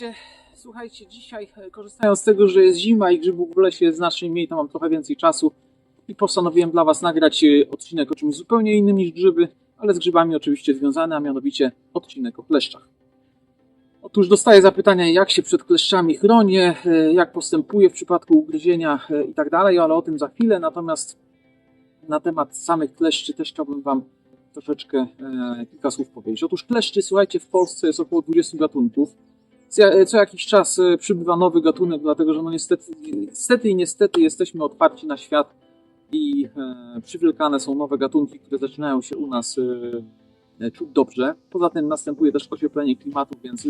Witajcie. Słuchajcie, dzisiaj e, korzystając z tego, że jest zima i grzybów w lesie jest znacznie mniej, to mam trochę więcej czasu i postanowiłem dla Was nagrać e, odcinek o czymś zupełnie innym niż grzyby, ale z grzybami oczywiście związany, a mianowicie odcinek o kleszczach. Otóż dostaję zapytania, jak się przed kleszczami chronię, e, jak postępuję w przypadku ugryzienia i tak dalej, ale o tym za chwilę. Natomiast na temat samych kleszczy też chciałbym Wam troszeczkę e, kilka słów powiedzieć. Otóż kleszczy, słuchajcie, w Polsce jest około 20 gatunków. Co, co jakiś czas e, przybywa nowy gatunek, dlatego że no niestety, niestety i niestety jesteśmy otwarci na świat i e, przywilkane są nowe gatunki, które zaczynają się u nas e, e, czuć dobrze. Poza tym następuje też ocieplenie klimatu, więc e,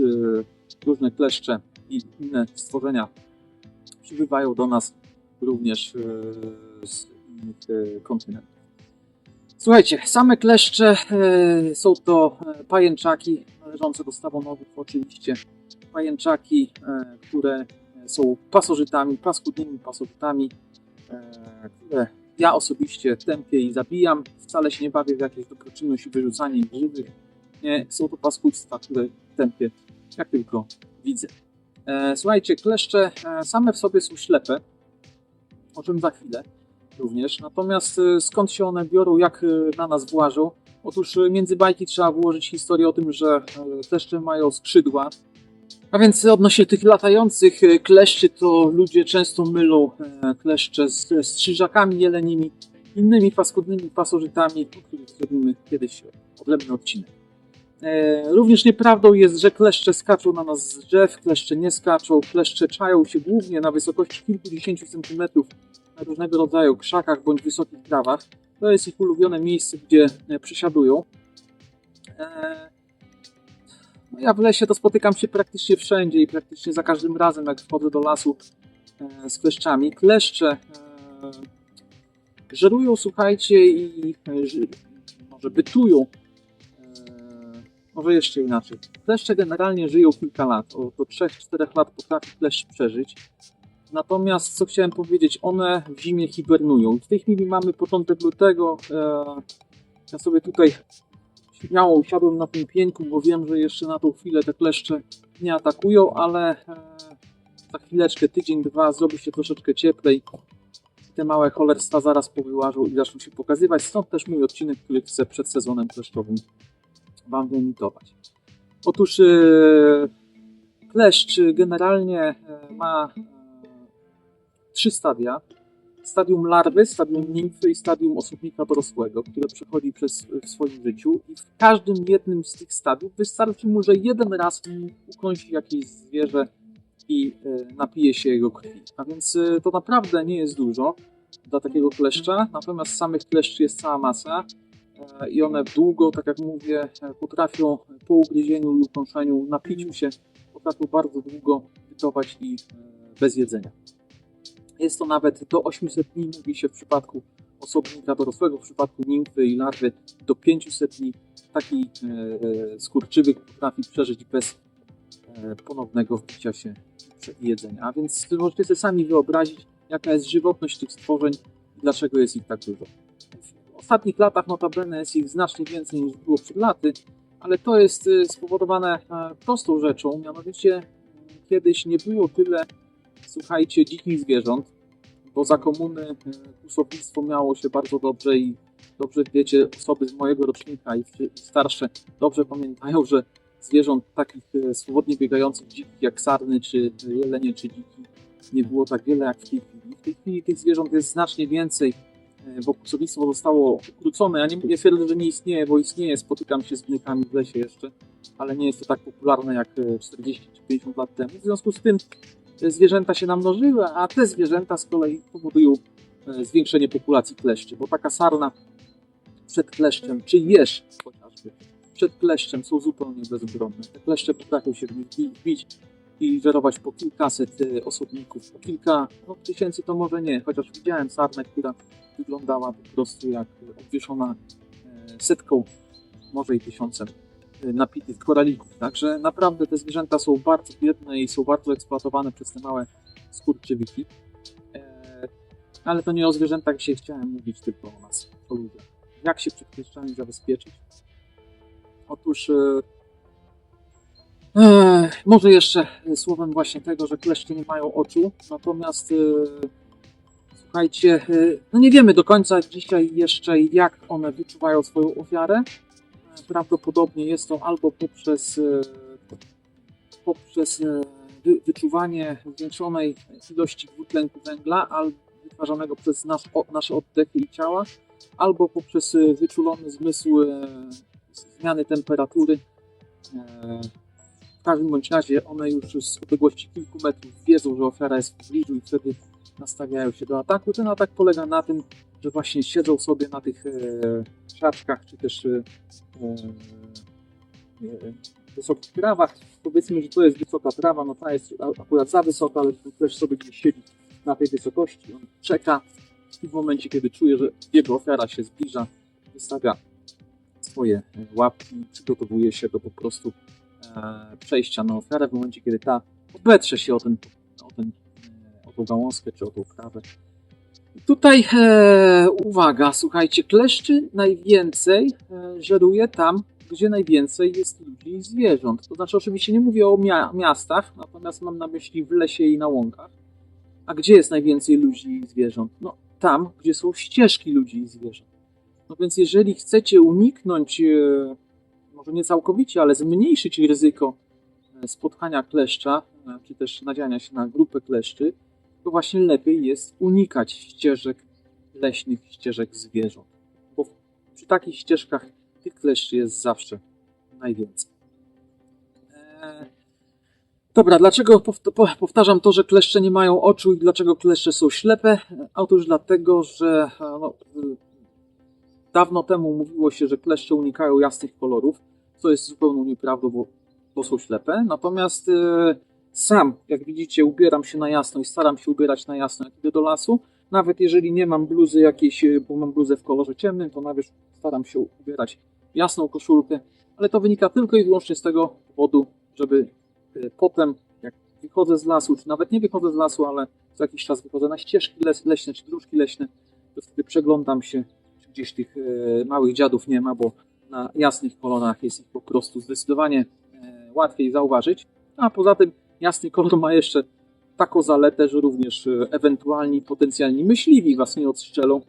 różne kleszcze i inne stworzenia przybywają do nas również e, z innych e, kontynentów. Słuchajcie, same kleszcze e, są to e, pajęczaki należące do stawonogów oczywiście. Pajęczaki, e, które są pasożytami, paskudnymi pasożytami, e, które ja osobiście tępię i zabijam. Wcale się nie bawię w jakieś dokroczynność i wyrzucanie ich żywych. Nie, są to paskudztwa, które tępię jak tylko widzę. E, Słuchajcie, kleszcze same w sobie są ślepe, o czym za chwilę również. Natomiast skąd się one biorą, jak na nas włażą? Otóż między bajki trzeba włożyć historię o tym, że kleszcze mają skrzydła. A więc odnośnie tych latających e, kleszczy, to ludzie często mylą e, kleszcze z strzyżakami jelenimi, innymi paskudnymi pasożytami, o których zrobimy kiedyś odrębny odcinek. E, Również nieprawdą jest, że kleszcze skaczą na nas z drzew, kleszcze nie skaczą, kleszcze czają się głównie na wysokości kilkudziesięciu centymetrów na różnego rodzaju krzakach bądź wysokich trawach. To jest ich ulubione miejsce, gdzie przesiadują. Ja w lesie to spotykam się praktycznie wszędzie i praktycznie za każdym razem, jak wchodzę do lasu e, z kleszczami. Kleszcze e, żerują, słuchajcie, i e, może bytują. Może jeszcze inaczej. Kleszcze generalnie żyją kilka lat. Od do 3-4 lat potrafi kleszcz przeżyć. Natomiast co chciałem powiedzieć, one w zimie hibernują. W tej chwili mamy początek lutego. Ja sobie tutaj śmiało usiadłem na tym pieńku, bo wiem, że jeszcze na tą chwilę te kleszcze nie atakują, ale e, za chwileczkę, tydzień, dwa zrobi się troszeczkę cieplej. Te małe cholerstwa zaraz powyłażą i zaczną się pokazywać. Stąd też mój odcinek, który chcę przed sezonem kleszczowym Wam wyemitować. Otóż e, kleszcz generalnie e, ma trzy stadia. Stadium larwy, stadium nimfy i stadium osobnika dorosłego, które przechodzi przez w swoim życiu i w każdym jednym z tych stadiów wystarczy mu, że jeden raz ukąsi jakieś zwierzę i e, napije się jego krwi. A więc e, to naprawdę nie jest dużo dla takiego kleszcza, natomiast samych kleszczy jest cała masa e, i one długo, tak jak mówię, potrafią po ugryzieniu i ukąszeniu, napiciu się, potrafią bardzo długo bytować i bez jedzenia. Jest to nawet do 800 dni, mówi się w przypadku osobnika dorosłego, w przypadku nimfy i larwy do 500 dni. Taki e, e, skurczywyk potrafi przeżyć bez e, ponownego wbicia się jedzenia. A więc możecie sobie sami wyobrazić, jaka jest żywotność tych stworzeń i dlaczego jest ich tak dużo. W ostatnich latach notabene jest ich znacznie więcej niż było przed laty, ale to jest e, spowodowane e, prostą rzeczą, mianowicie m, kiedyś nie było tyle słuchajcie, dzikich zwierząt, bo za komuny e, kłusownictwo miało się bardzo dobrze i dobrze wiecie, osoby z mojego rocznika i starsze dobrze pamiętają, że zwierząt takich e, swobodnie biegających dzikich jak sarny, czy jelenie, czy dziki nie było tak wiele jak w tej chwili. W tej chwili tych zwierząt jest znacznie więcej, e, bo kłusownictwo zostało ukrócone. Ja nie, nie twierdzę, że nie istnieje, bo istnieje, spotykam się z wnykami w lesie jeszcze, ale nie jest to tak popularne jak e, 40 czy 50 lat temu. W związku z tym zwierzęta się namnożyły, a te zwierzęta z kolei powodują e, zwiększenie populacji kleszczy, bo taka sarna przed kleszczem, czy jeż chociażby, przed kleszczem są zupełnie bezbronne. Te kleszcze potrafią się w nich bi- wbić i żerować po kilkaset e, osobników, po kilka no, tysięcy to może nie, chociaż widziałem sarnę, która wyglądała po prostu jak obwieszona e, setką, może i tysiącem napitych koralików. Także naprawdę te zwierzęta są bardzo biedne i są bardzo eksploatowane przez te małe skurczywyki. E, Ale to nie o zwierzętach dzisiaj chciałem mówić, tylko o nas, o ludziach. Jak się przed kleszczami zabezpieczyć? Otóż e, Eee, może jeszcze słowem właśnie tego, że kleszcze nie mają oczu, natomiast e, słuchajcie, e, no nie wiemy do końca dzisiaj jeszcze jak one wyczuwają swoją ofiarę. Prawdopodobnie jest to albo poprzez, e, poprzez e, wy, wyczuwanie zwiększonej ilości dwutlenku węgla, albo wytwarzanego przez nasze oddechy i ciała, albo poprzez e, wyczulony zmysł zmiany temperatury. W każdym bądź razie one już z odległości kilku metrów wiedzą, że ofiara jest w pobliżu i wtedy nastawiają się do ataku. Ten atak polega na tym, że właśnie siedzą sobie na tych e, czy też e, e, wysokich trawach. Powiedzmy, że to jest wysoka trawa, no ta jest akurat za wysoka, ale też sobie gdzieś siedzi na tej wysokości. On czeka i w momencie, kiedy czuje, że jego ofiara się zbliża, wystawia swoje e, łapki przygotowuje się do po prostu e, przejścia na ofiarę w momencie, kiedy ta obetrze się o, ten, tą gałązkę czy o tą Tutaj e, uwaga, słuchajcie, kleszczy najwięcej e, żeruje tam, gdzie najwięcej jest ludzi i zwierząt. To znaczy, oczywiście nie mówię o mia- miastach, natomiast mam na myśli w lesie i na łąkach. A gdzie jest najwięcej ludzi i zwierząt? No tam, gdzie są ścieżki ludzi i zwierząt. No więc jeżeli chcecie uniknąć, e, może nie całkowicie, ale zmniejszyć ryzyko e, spotkania kleszcza, e, czy też nadziania się na grupę kleszczy, to właśnie lepiej jest unikać ścieżek leśnych, ścieżek zwierząt. Bo przy takich ścieżkach tych kleszczy jest zawsze najwięcej. Eee, Dobra, dlaczego pow- po- powtarzam to, że kleszcze nie mają oczu i dlaczego kleszcze są ślepe? Otóż dlatego, że e, no, y, dawno temu mówiło się, że kleszcze unikają jasnych kolorów, co jest zupełną nieprawdą, bo, bo są ślepe. Natomiast e, sam, jak widzicie, ubieram się na jasno i staram się ubierać na jasno, jak idę do lasu. Nawet jeżeli nie mam bluzy jakiejś, e, bo mam bluzę w kolorze ciemnym, to nawet staram się ubierać jasną koszulkę, ale to wynika tylko i wyłącznie z tego powodu, żeby e, potem, jak wychodzę z lasu, czy nawet nie wychodzę z lasu, ale co jakiś czas wychodzę na ścieżki leśne, czy dróżki leśne, to wtedy przeglądam się, czy gdzieś tych e, małych dziadów nie ma, bo na jasnych kolorach jest ich po prostu zdecydowanie łatwiej zauważyć. A poza tym jasny kolor ma jeszcze taką zaletę, że również e, ewentualni potencjalni myśliwi was nie odstrzelą.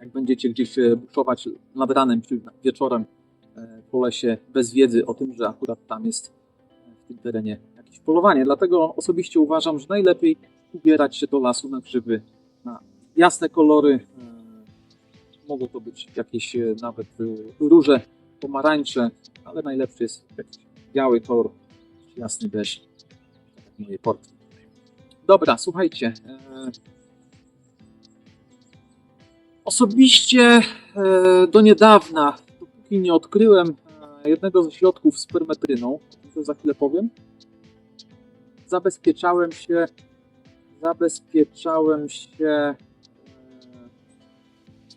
Jak będziecie gdzieś e, buszować nad ranem czy wieczorem e, po lesie bez wiedzy o tym, że akurat tam jest w tym terenie jakieś polowanie. Dlatego osobiście uważam, że najlepiej ubierać się do lasu na grzyby, na jasne kolory. Mogą to być jakieś nawet róże, pomarańcze, ale najlepszy jest jakiś biały kolor, jasny beż. Moje portki. Dobra, słuchajcie. e, Osobiście e, do niedawna, dopóki nie odkryłem e, jednego ze środków z permetryną, to za chwilę powiem, zabezpieczałem się, zabezpieczałem się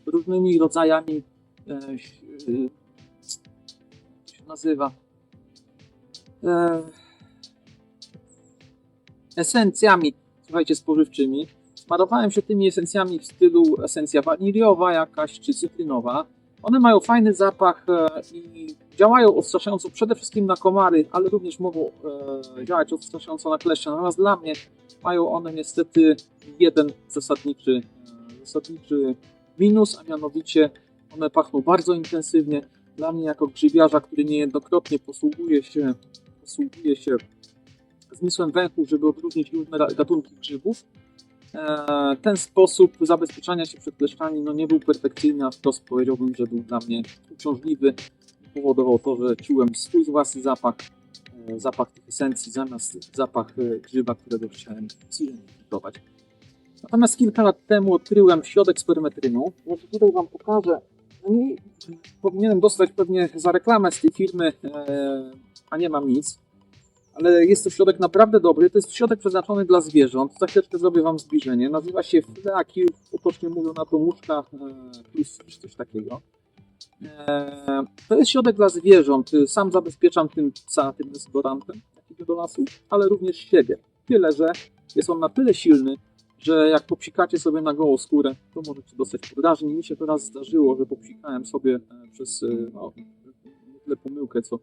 różnymi rodzajami, się nazywa, esencjami, słuchajcie, spożywczymi. Smarowałem się tymi esencjami w stylu esencja waniliowa jakaś, czy cytrynowa. One mają fajny zapach e, i działają odstraszająco przede wszystkim na komary, ale również mogą e, działać odstraszająco na kleszcze. Natomiast dla mnie mają one niestety jeden zasadniczy, e, zasadniczy minus, a mianowicie one pachną bardzo intensywnie. Dla mnie jako grzybiarza, który niejednokrotnie posługuje się, posługuje się zmysłem węchu, żeby odróżnić różne gatunki grzybów, e, ten sposób zabezpieczania się przed kleszczami no, nie był perfekcyjny, a wprost powiedziałbym, że był dla mnie uciążliwy. Powodował to, że czułem swój własny zapach, e, zapach tych esencji zamiast zapach e, grzyba, którego chciałem zidentyfikować. Natomiast kilka lat temu odkryłem środek z permetrynu. Może tutaj Wam pokażę. No powinienem dostać pewnie za reklamę z tej firmy, a nie mam nic. Ale jest to środek naprawdę dobry. To jest środek przeznaczony dla zwierząt. Za chwileczkę zrobię Wam zbliżenie. Nazywa się Fleakil, potocznie mówią na to muszka e, plus czy coś takiego. E, To jest środek dla zwierząt. Sam zabezpieczam tym psa, tym dezodorantem, do lasu, ale również siebie. Tyle, że jest on na tyle silny, że jak popsikacie sobie na gołą skórę, to możecie dostać podrażni. Mi się to raz zdarzyło, że popsikałem sobie e, przez no, tyle pomyłkę, co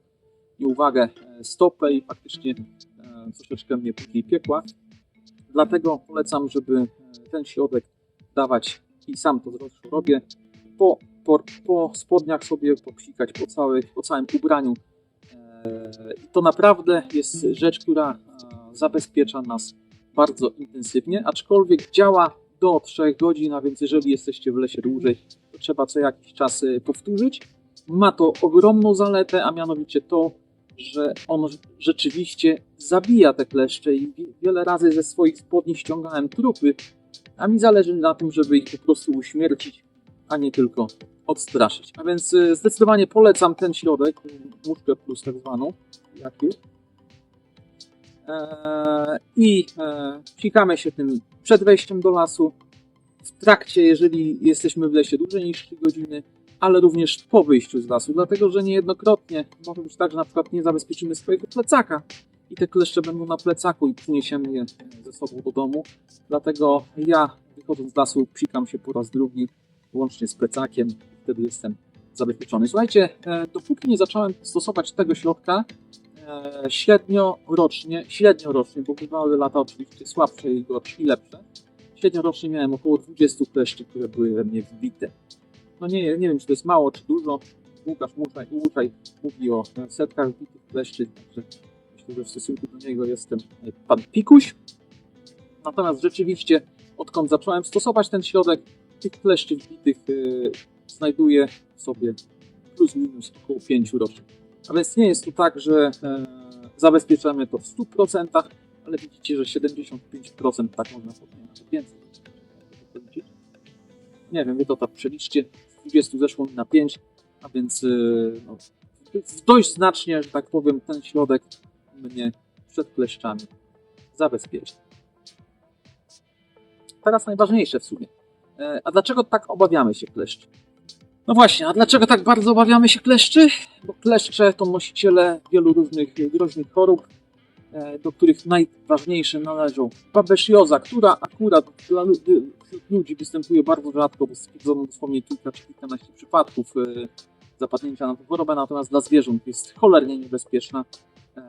nieuwagę e, stopę i faktycznie e, troszeczkę mnie później piekła. Dlatego polecam, żeby e, ten środek dawać i sam to zresztą robię po, po, po spodniach sobie popsikać po, całej, po całym ubraniu. To naprawdę jest rzecz, która zabezpiecza nas bardzo intensywnie, aczkolwiek działa do 3 godzin, a więc jeżeli jesteście w lesie dłużej, to trzeba co jakiś czas powtórzyć. Ma to ogromną zaletę, a mianowicie to, że on rzeczywiście zabija te kleszcze i wi- wiele razy ze swoich spodni ściągałem trupy, a mi zależy na tym, żeby ich po prostu uśmiercić, a nie tylko odstraszyć. A więc e, zdecydowanie polecam ten środek, muszkę plus tak zwaną, jak już. Eee, I e, psikamy się tym przed wejściem do lasu, w trakcie, jeżeli jesteśmy w lesie dłużej niż 3 godziny, ale również po wyjściu z lasu, dlatego że niejednokrotnie może być tak, że na przykład nie zabezpieczymy swojego plecaka i te kleszcze będą na plecaku i przyniesiemy je ze sobą do domu. Dlatego ja wychodząc z lasu psikam się po raz drugi, łącznie z plecakiem, wtedy jestem zabezpieczony. Słuchajcie, e, dopóki nie zacząłem stosować tego środka, e, średnio rocznie, średnio rocznie, bo bywały lata oczywiście słabsze i lepsze, średnio rocznie miałem około 20 kleszczy, które były we mnie wbite. No nie, nie wiem, czy to jest mało, czy dużo. Łukasz Łuczaj, Łuczaj mówi o setkach wbitych kleszczy, także myślę, że w stosunku do niego jestem e, pan Pikuś. Natomiast rzeczywiście, odkąd zacząłem stosować ten środek, tych kleszczy wbitych e, znajduję sobie plus minus około 5 rocznie. A więc nie jest to tak, że e, zabezpieczamy to w 100%, ale widzicie, że 75% tak można powiedzieć, nawet więcej. Nie wiem, wy to tak przeliczcie. Z 20 zeszło mi na 5, a więc yy, no, dość znacznie, że tak powiem, ten środek mnie przed kleszczami zabezpieczy. Teraz najważniejsze w sumie. E, A dlaczego tak obawiamy się kleszczy? No właśnie, a dlaczego tak bardzo obawiamy się kleszczy? Bo kleszcze to nosiciele wielu różnych groźnych chorób, e, do których najważniejsze należą babesjoza, która akurat dla lu- wśród ludzi występuje bardzo rzadko, bo stwierdzono dosłownie kilka czy kilkanaście przypadków e, zapadnięcia na tę chorobę, natomiast dla zwierząt jest cholernie niebezpieczna. E,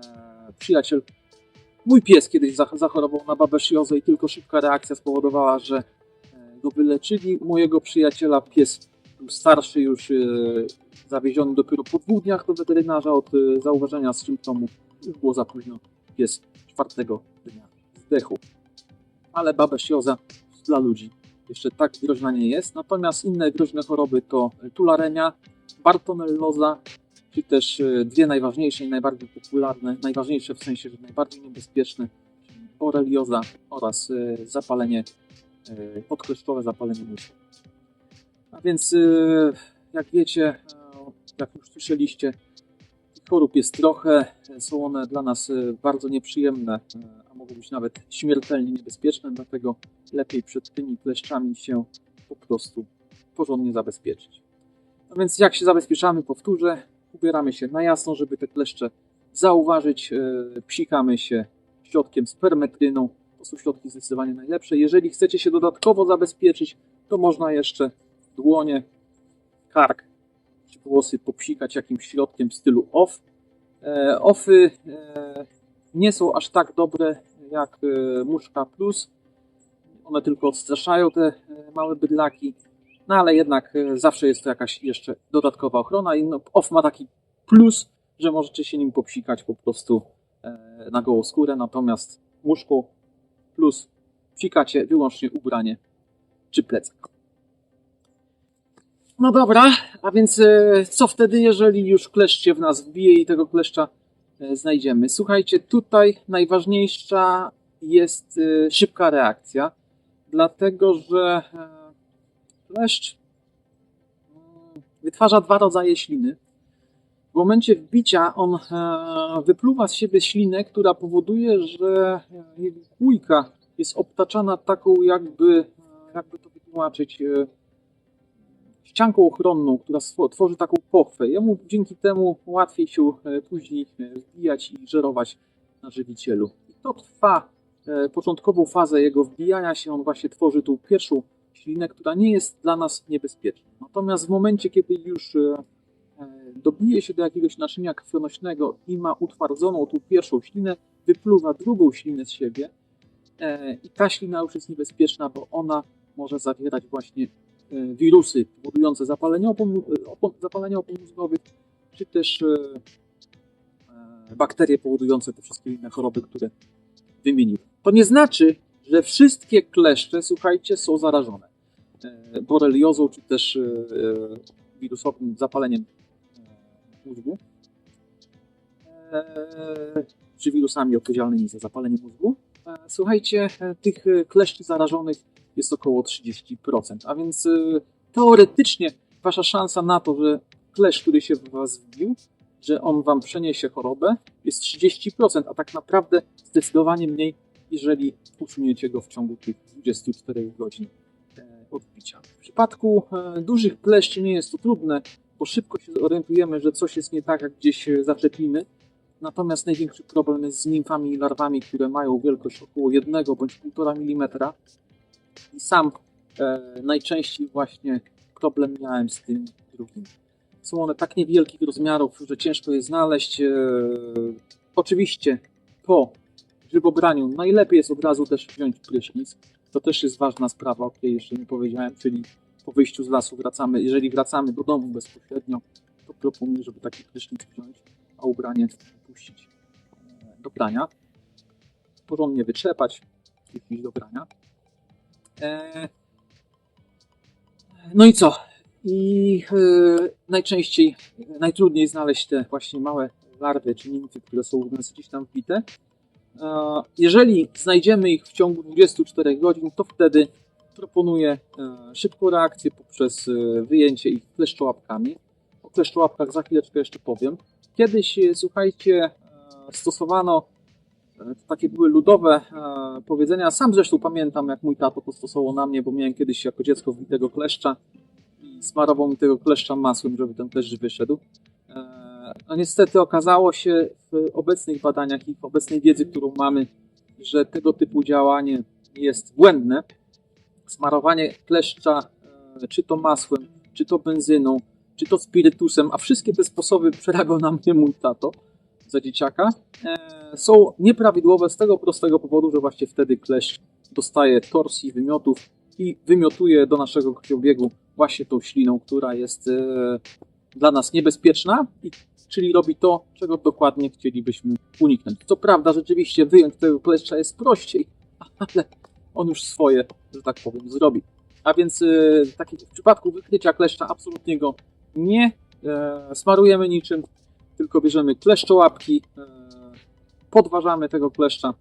Przyjaciel, mój pies kiedyś zach- zachorował na babesjozę i tylko szybka reakcja spowodowała, że e, go wyleczyli. Mojego przyjaciela pies starszy, już zawieziony dopiero po dwóch dniach do weterynarza od zauważenia symptomów. Już było za późno. Pies czwartego dnia zdechł. Ale babesjoza dla ludzi jeszcze tak groźna nie jest. Natomiast inne groźne choroby to tularemia, bartonelloza, czy też e, dwie najważniejsze i najbardziej popularne, najważniejsze w sensie, że najbardziej niebezpieczne, borelioza oraz e, zapalenie, e, podkleszczowe zapalenie mózgu. A więc, e, jak wiecie, e, jak już słyszeliście, chorób jest trochę, są one dla nas e, bardzo nieprzyjemne, e, a mogą być nawet śmiertelnie niebezpieczne, dlatego lepiej przed tymi kleszczami się po prostu porządnie zabezpieczyć. No więc jak się zabezpieczamy, powtórzę, ubieramy się na jasno, żeby te kleszcze zauważyć, e, psikamy się środkiem z permetryną, to są środki zdecydowanie najlepsze. Jeżeli chcecie się dodatkowo zabezpieczyć, to można jeszcze dłonie, kark włosy popsikać jakimś środkiem w stylu off. E, offy e, nie są aż tak dobre jak e, muszka plus. One tylko odstraszają te małe bydlaki, no ale jednak zawsze jest to jakaś jeszcze dodatkowa ochrona i no, off ma taki plus, że możecie się nim popsikać po prostu na gołą skórę, natomiast muszką plus psikacie wyłącznie ubranie czy plecak. No dobra, a więc e, co wtedy, jeżeli już kleszcz się w nas wbije i tego kleszcza e, znajdziemy? Słuchajcie, tutaj najważniejsza jest e, szybka reakcja, dlatego że kleszcz mm, wytwarza dwa rodzaje śliny. W momencie wbicia on wypluwa z siebie ślinę, która powoduje, że jego kójka jest obtaczana taką jakby, jakby to wytłumaczyć, ścianką ochronną, która tworzy taką pochwę. Jemu dzięki temu łatwiej się e, później e, wbijać i żerować na żywicielu. I to trwa e, początkową fazę jego wbijania się. On właśnie tworzy tą pierwszą ślinę, która nie jest dla nas niebezpieczna. Natomiast w momencie, kiedy już dobije się do jakiegoś naczynia krwionośnego i ma utwardzoną tą pierwszą ślinę, wypluwa drugą ślinę z siebie i ta ślina już jest niebezpieczna, bo ona może zawierać właśnie wirusy powodujące zapalenie opon, e, opon, zapalenie opon mózgowych, czy też e, e, bakterie powodujące te wszystkie inne choroby, które wymienił. To nie znaczy, że wszystkie kleszcze, słuchajcie, są zarażone e, boreliozą, czy też e, e, wirusowym zapaleniem e, mózgu, e, czy wirusami odpowiedzialnymi za zapalenie mózgu. E, Słuchajcie, e, tych e, kleszczy zarażonych jest około 30%, a więc e, teoretycznie wasza szansa na to, że kleszcz, który się w was wbił, że on wam przeniesie chorobę, jest 30%, a tak naprawdę zdecydowanie mniej, jeżeli usuniecie go w ciągu tych 24 godzin e, odbicia. W przypadku e, dużych kleszczy nie jest to trudne, bo szybko się zorientujemy, że coś jest nie tak, jak gdzieś zaczepimy. Natomiast największy problem jest z nimfami i larwami, które mają wielkość około 1 bądź 1,5 mm. I sam e, najczęściej właśnie problem miałem z tym drugim. Są one tak niewielkich rozmiarów, że ciężko je znaleźć. E, oczywiście po grzybobraniu najlepiej jest od razu też wziąć prysznic. To też jest ważna sprawa, o której jeszcze nie powiedziałem, czyli po wyjściu z lasu wracamy, jeżeli wracamy do domu bezpośrednio, to proponuję, żeby taki prysznic wziąć, a ubranie puścić e, do prania. Porządnie wytrzepać i do prania. E, No i co? I e, najczęściej, najtrudniej znaleźć te właśnie małe larwy czy nimfy, które są u gdzieś tam wbite. E, Jeżeli znajdziemy ich w ciągu 24 godzin, to wtedy proponuję szybką reakcję poprzez wyjęcie ich kleszczołapkami. O kleszczołapkach za chwileczkę jeszcze powiem. Kiedyś, słuchajcie, stosowano to takie były ludowe e, powiedzenia. Sam zresztą pamiętam, jak mój tato to stosował na mnie, bo miałem kiedyś jako dziecko wbitego kleszcza i smarował mi tego kleszcza masłem, żeby ten kleszcz wyszedł. E, No niestety okazało się w obecnych badaniach i w obecnej wiedzy, którą mamy, że tego typu działanie jest błędne. Smarowanie kleszcza, e, czy to masłem, czy to benzyną, czy to spirytusem, a wszystkie te sposoby przerabiał na mnie mój tato za dzieciaka, e, są nieprawidłowe z tego prostego powodu, że właśnie wtedy kleszcz dostaje torsji, wymiotów i wymiotuje do naszego krwiobiegu właśnie tą śliną, która jest e, dla nas niebezpieczna, czyli robi to, czego dokładnie chcielibyśmy uniknąć. Co prawda, rzeczywiście wyjąć tego kleszcza jest prościej, ale on już swoje, że tak powiem, zrobi. A więc e, w przypadku wykrycia kleszcza absolutnie go nie smarujemy niczym, tylko bierzemy kleszczołapki, e, podważamy tego kleszcza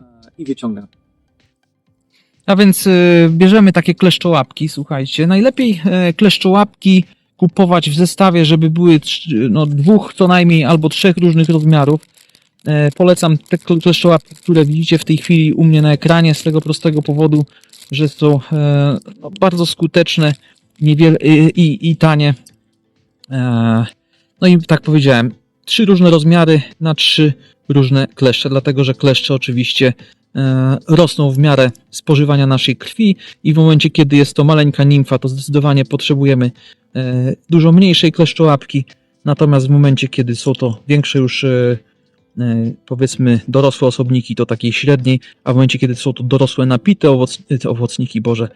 e, i wyciągamy. A więc y, bierzemy takie kleszczołapki, słuchajcie. Najlepiej e, kleszczołapki kupować w zestawie, żeby były no, dwóch co najmniej albo trzech różnych rozmiarów. E, polecam te kl- kleszczołapki, które widzicie w tej chwili u mnie na ekranie z tego prostego powodu, że są e, no, bardzo skuteczne i, i, i tanie. No i tak powiedziałem, trzy różne rozmiary na trzy różne kleszcze, dlatego że kleszcze oczywiście e, rosną w miarę spożywania naszej krwi i w momencie, kiedy jest to maleńka nimfa, to zdecydowanie potrzebujemy e, dużo mniejszej kleszczołapki, natomiast w momencie, kiedy są to większe już e, powiedzmy dorosłe osobniki, to takiej średniej, a w momencie, kiedy są to dorosłe napite owoc, owocniki, boże,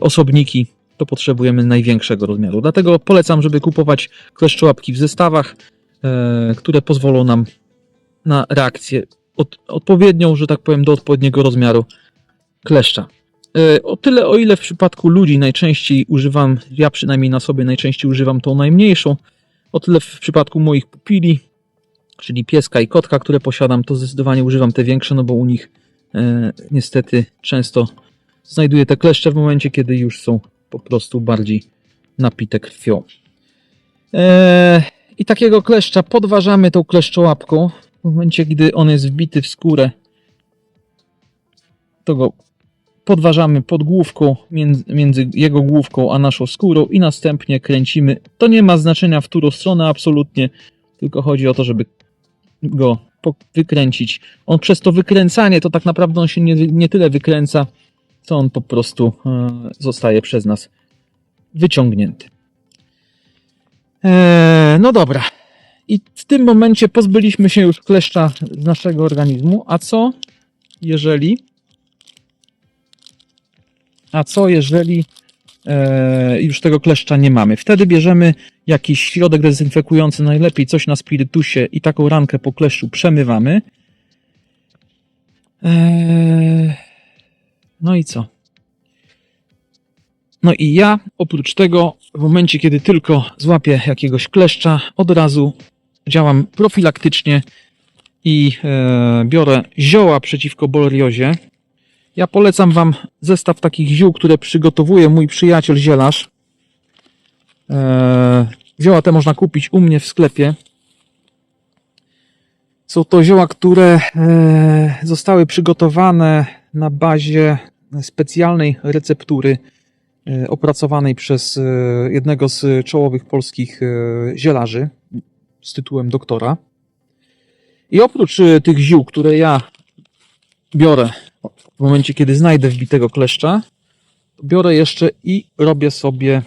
osobniki, to potrzebujemy największego rozmiaru. Dlatego polecam, żeby kupować kleszczołapki w zestawach, e, które pozwolą nam na reakcję od, odpowiednią, że tak powiem, do odpowiedniego rozmiaru kleszcza. E, O tyle, o ile w przypadku ludzi najczęściej używam, ja przynajmniej na sobie najczęściej używam tą najmniejszą, o tyle w przypadku moich pupili, czyli pieska i kotka, które posiadam, to zdecydowanie używam te większe, no bo u nich e, niestety często znajduję te kleszcze w momencie, kiedy już są po prostu bardziej napite krwią. E, I takiego kleszcza podważamy tą kleszczołapką. W momencie, gdy on jest wbity w skórę, to go podważamy pod główką, między, między jego główką a naszą skórą i następnie kręcimy. To nie ma znaczenia w którą stronę absolutnie, tylko chodzi o to, żeby go wykręcić. On przez to wykręcanie, to tak naprawdę on się nie, nie tyle wykręca, co on po prostu e, zostaje przez nas wyciągnięty. Eee, no dobra. I w tym momencie pozbyliśmy się już kleszcza z naszego organizmu. A co jeżeli. A co jeżeli e, już tego kleszcza nie mamy? Wtedy bierzemy jakiś środek dezynfekujący, najlepiej coś na spirytusie i taką rankę po kleszczu przemywamy. Eee, no i co? No i ja oprócz tego, w momencie kiedy tylko złapię jakiegoś kleszcza, od razu działam profilaktycznie i e, biorę zioła przeciwko boreliozie. Ja polecam Wam zestaw takich ziół, które przygotowuje mój przyjaciel zielarz. E, zioła te można kupić u mnie w sklepie. Są to zioła, które e, zostały przygotowane na bazie specjalnej receptury e, opracowanej przez e, jednego z czołowych polskich e, zielarzy z tytułem doktora. I oprócz tych ziół, które ja biorę w momencie, kiedy znajdę wbitego kleszcza, biorę jeszcze i robię sobie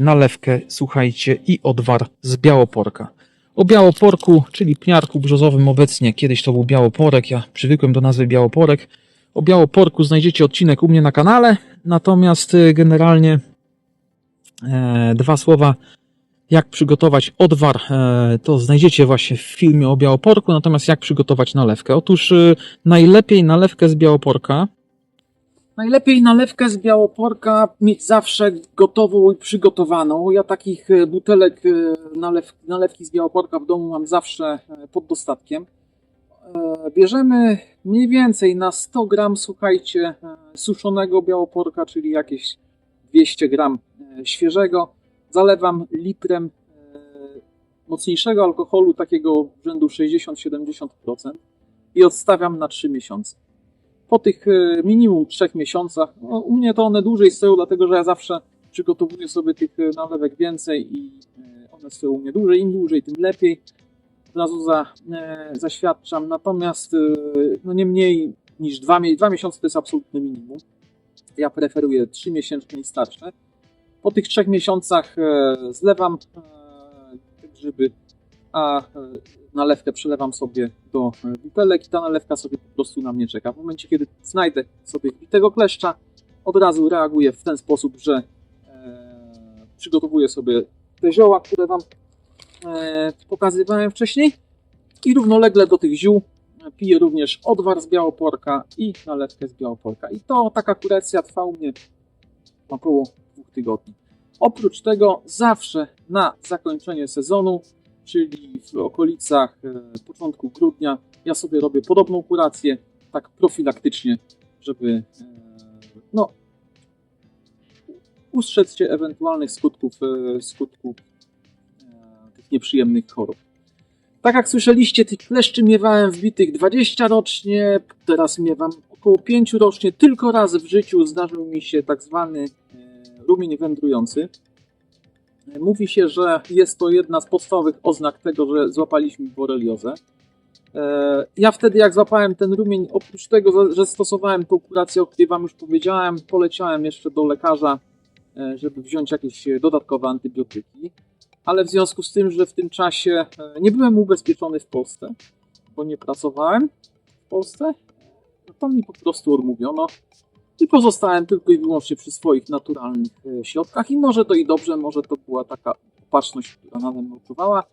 nalewkę, słuchajcie, i odwar z białoporka. O białoporku, czyli pniarku brzozowym obecnie, kiedyś to był białoporek, ja przywykłem do nazwy białoporek. O białoporku znajdziecie odcinek u mnie na kanale, natomiast e, generalnie e, dwa słowa jak przygotować odwar, e, to znajdziecie właśnie w filmie o białoporku, natomiast jak przygotować nalewkę. Otóż e, najlepiej nalewkę z białoporka Najlepiej nalewkę z białoporka mieć zawsze gotową i przygotowaną. Ja takich e, butelek nalew, nalewki z białoporka w domu mam zawsze pod dostatkiem. E, Bierzemy mniej więcej na 100 gram, słuchajcie, e, suszonego białoporka, czyli jakieś 200 gram e, świeżego. Zalewam litrem mocniejszego alkoholu, takiego rzędu 60-70% i odstawiam na 3 miesiące po tych minimum trzech miesiącach, no, u mnie to one dłużej stoją, dlatego że ja zawsze przygotowuję sobie tych nalewek więcej i one stoją u mnie dłużej. Im dłużej, tym lepiej. Od razu za, e, zaświadczam. Natomiast e, no nie mniej niż dwa, dwa miesiące to jest absolutne minimum. Ja preferuję trzy miesięczne i starsze. Po tych trzech miesiącach e, zlewam e, grzyby, a e, nalewkę przelewam sobie do e, butelek i ta nalewka sobie po prostu na mnie czeka. W momencie, kiedy znajdę sobie tego kleszcza, od razu reaguję w ten sposób, że e, przygotowuję sobie te zioła, które Wam pokazywałem wcześniej i równolegle do tych ziół e, piję również odwar z białoporka i nalewkę z białoporka. I to taka kurecja trwa u mnie około dwóch tygodni. Oprócz tego zawsze na zakończenie sezonu czyli w okolicach e, początku grudnia, ja sobie robię podobną kurację, tak profilaktycznie, żeby e, no, ustrzec się ewentualnych skutków, e, skutków e, nieprzyjemnych chorób. Tak jak słyszeliście, tych kleszczy miewałem wbitych 20 rocznie, teraz miewam około 5 rocznie. Tylko raz w życiu zdarzył mi się tak zwany e, rumień wędrujący. Mówi się, że jest to jedna z podstawowych oznak tego, że złapaliśmy boreliozę. E, Ja wtedy, jak złapałem ten rumień, oprócz tego, że stosowałem tą kurację, o której Wam już powiedziałem, poleciałem jeszcze do lekarza, e, żeby wziąć jakieś dodatkowe antybiotyki. Ale w związku z tym, że w tym czasie e, nie byłem ubezpieczony w Polsce, bo nie pracowałem w Polsce, to mi po prostu odmówiono i pozostałem tylko i wyłącznie przy swoich naturalnych e, środkach i może to i dobrze, może to była taka opatrzność, która nade mną czuwała,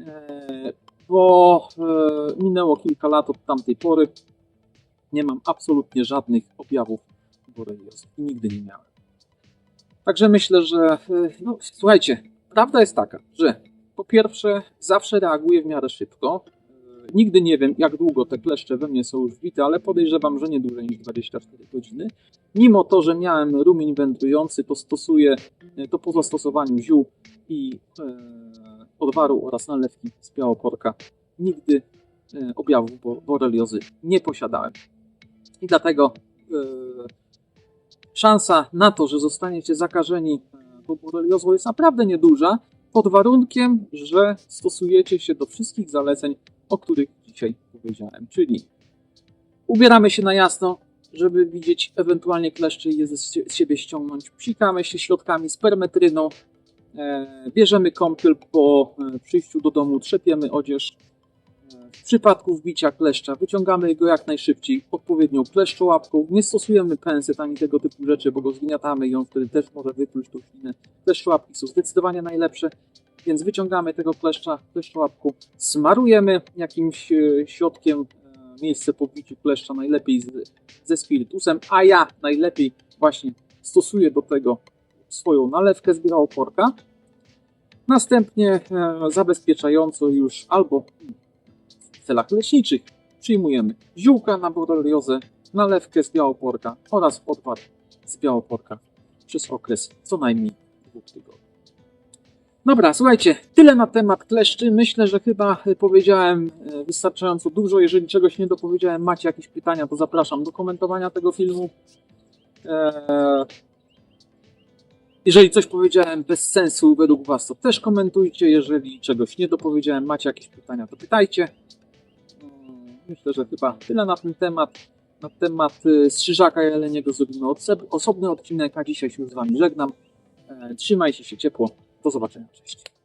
e, bo minęło kilka lat od tamtej pory, nie mam absolutnie żadnych objawów boreliozy i nigdy nie miałem. Także myślę, że no, słuchajcie, prawda jest taka, że po pierwsze zawsze reaguję w miarę szybko, Nigdy nie wiem, jak długo te kleszcze we mnie są już wbite, ale podejrzewam, że nie dłużej niż 24 godziny. Mimo to, że miałem rumień wędrujący, to stosuję to po zastosowaniu ziół i e, odwaru oraz nalewki z białoporka. Nigdy e, objawów bo- boreliozy nie posiadałem. I dlatego e, szansa na to, że zostaniecie zakażeni boreliozą jest naprawdę nieduża, pod warunkiem, że stosujecie się do wszystkich zaleceń, o których dzisiaj powiedziałem. Czyli ubieramy się na jasno, żeby widzieć ewentualnie kleszcze i je z siebie ściągnąć. Psikamy się środkami z permetryną. E, bierzemy kąpiel po e, przyjściu do domu, trzepiemy odzież. Przypadku wbicia kleszcza wyciągamy go jak najszybciej odpowiednią kleszczołapką. Nie stosujemy penset ani tego typu rzeczy, bo go zgniatamy i on wtedy też może wypluć tą ślinę. Kleszczołapki są zdecydowanie najlepsze, więc wyciągamy tego kleszcza kleszczołapką, smarujemy jakimś e, środkiem e, miejsce po wbiciu kleszcza, najlepiej z, ze spirytusem, a ja najlepiej właśnie stosuję do tego swoją nalewkę z białoporka. Następnie e, zabezpieczająco już albo celach leczniczych przyjmujemy ziółka na boreliozę, nalewkę z białoporka oraz odwar z białoporka przez okres co najmniej dwóch tygodni. Dobra, słuchajcie, tyle na temat kleszczy. Myślę, że chyba e, powiedziałem e, wystarczająco dużo. Jeżeli czegoś nie dopowiedziałem, macie jakieś pytania, to zapraszam do komentowania tego filmu. Eee, jeżeli coś powiedziałem bez sensu według Was, to też komentujcie. Jeżeli czegoś nie dopowiedziałem, macie jakieś pytania, to pytajcie. Myślę, że chyba tyle na ten temat. Na temat y, strzyżaka jeleniego zrobimy osobny odcinek, a dzisiaj się z Wami żegnam. E, Trzymajcie się ciepło. Do zobaczenia. Cześć.